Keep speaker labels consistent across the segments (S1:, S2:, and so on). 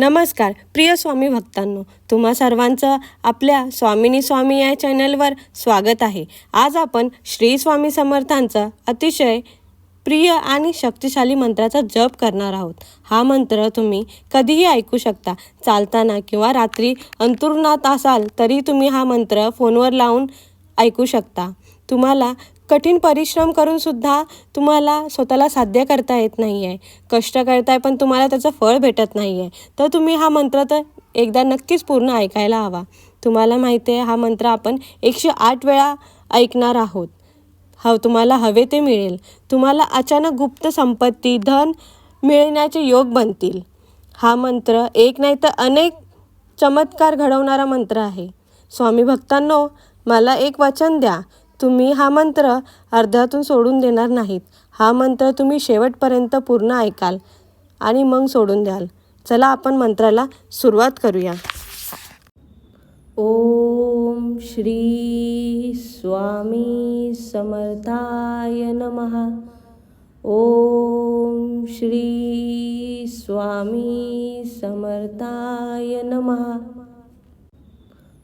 S1: नमस्कार प्रिय स्वामी भक्तांनो तुम्हा सर्वांचं आपल्या स्वामिनी स्वामी या चॅनलवर स्वागत आहे. आज आपण श्री स्वामी समर्थांचा अतिशय प्रिय आणि शक्तिशाली मंत्राचा जप करणार आहोत. हा मंत्र तुम्ही कधीही ऐकू शकता. चालताना किंवा रात्री अंतुरणात असाल तरी तुम्ही हा मंत्र फोनवर लावून ऐकू शकता. तुम्हाला कठीण परिश्रम करून सुद्धा तुम्हाला स्वतःला साध्य करता येत नाही आहे कष्ट करताय पण तुम्हाला त्याचं फळ भेटत नाही आहे तर तुम्ही हा मंत्र तर एकदा नक्कीच पूर्ण ऐकायला हवा. तुम्हाला माहिती आहे हा मंत्र आपण एकशे आठ वेळा ऐकणार आहोत. ह तुम्हाला हवे ते मिळेल. तुम्हाला अचानक गुप्त संपत्ती धन मिळण्याचे योग बनतील. हा मंत्र एक नाही तर अनेक चमत्कार घडवणारा मंत्र आहे. स्वामी भक्तांनो मला एक वचन द्या. तुम्ही हा मंत्र अर्ध्यातून सोडून देणार नाहीत. हा मंत्र तुम्ही शेवटपर्यंत पूर्ण ऐकाल आणि मग सोडून द्याल. चला आपण मंत्राला सुरुवात करूया. ओम श्री स्वामी समर्थाय नमहा ओम श्री स्वामी समर्थाय नमहा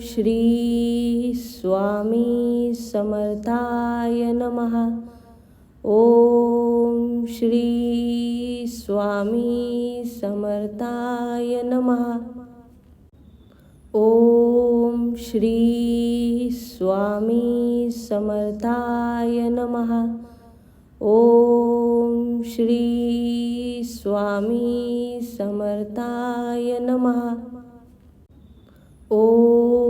S1: श्री स्वामी समर्थाय नमः। ओम श्री स्वामी समर्थाय नमः। ओम श्री स्वामी समर्थाय नमः। ओम श्री स्वामी समर्थाय नमः। ओम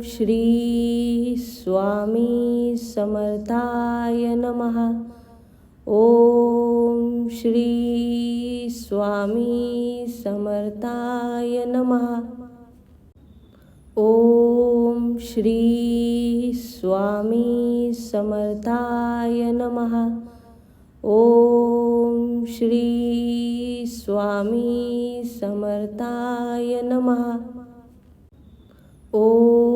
S1: श्री स्वामी समर्थाय नमः। ओम श्री स्वामी समर्थाय नमः। ओम श्री स्वामी समर्थाय नमः। ओम श्री स्वामी समर्थाय नमः। ओम